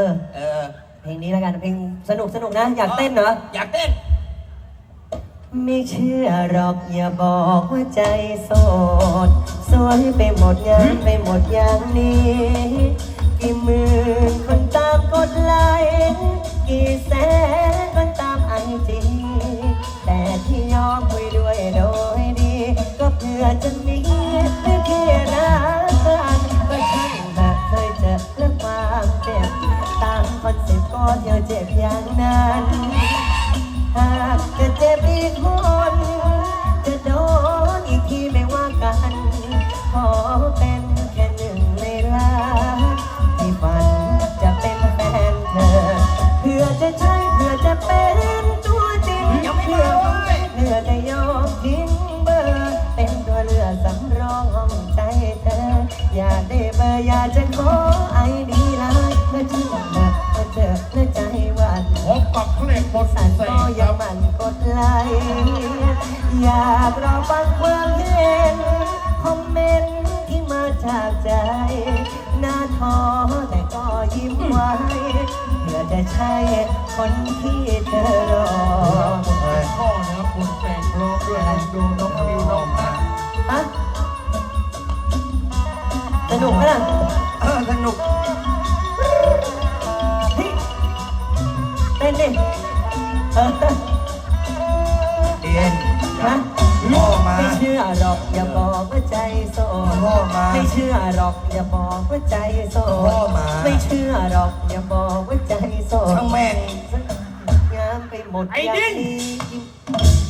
เออ เออ เพลงนี้แล้วกันเพลงสนุกสนุกนะ อยากเต้นเหรอ อยากเต้น ไม่เชื่อหรอกอย่าบอกว่าใจโสด สวยไปหมดงานไปหมดอย่างนี้ กี่หมื่นคนตามกดไลค์กี่แสนคนตามไอจีแต่ที่ยอมคุยด้วย เดี๋ยวเจ็บอย่างนั้นหากจะเจ็บอีกคนจะโดนอีกทีไม่ว่ากัน ขอเป็นแค่หนึ่งในล้านที่ฝันจะเป็นแฟนเธอ เพื่อจะใช่เพื่อจะเป็นตัวจริงเพื่อเพื่อจะยอมทิ้งเบอร์เป็นตัวเลือกสำรองห้องใจเธอ อย่าได้เบอร์อย่าจะขอ พลงบสันก็กคยัรังมันกดไลค์อยากรอฟังความเห็น คอมเมนต์ที่มาจากใจ หน้าท้อแต่ก็ยิ้มไว้เพื่อจะใช่คนที่เธอรอพ่อนะครับคุณแต่งร้องด้วยนะดูน้องนิวน้องนะฮะสนุกไหมล่ะเออสนุกเฮ้ย เต้นดิเออเรียนฮะพ่อมาไม่เชื่อหรอกอย่าบอกว่าใจโสดพ่อมาไม่เชื่อหรอกอย่าบอกว่าใจโสพ่อดมาไม่เชื่อหรอกอย่าบอกว่าใจโสดช่างแม่งงามไปหมดไอ้ดิ้นอย่าง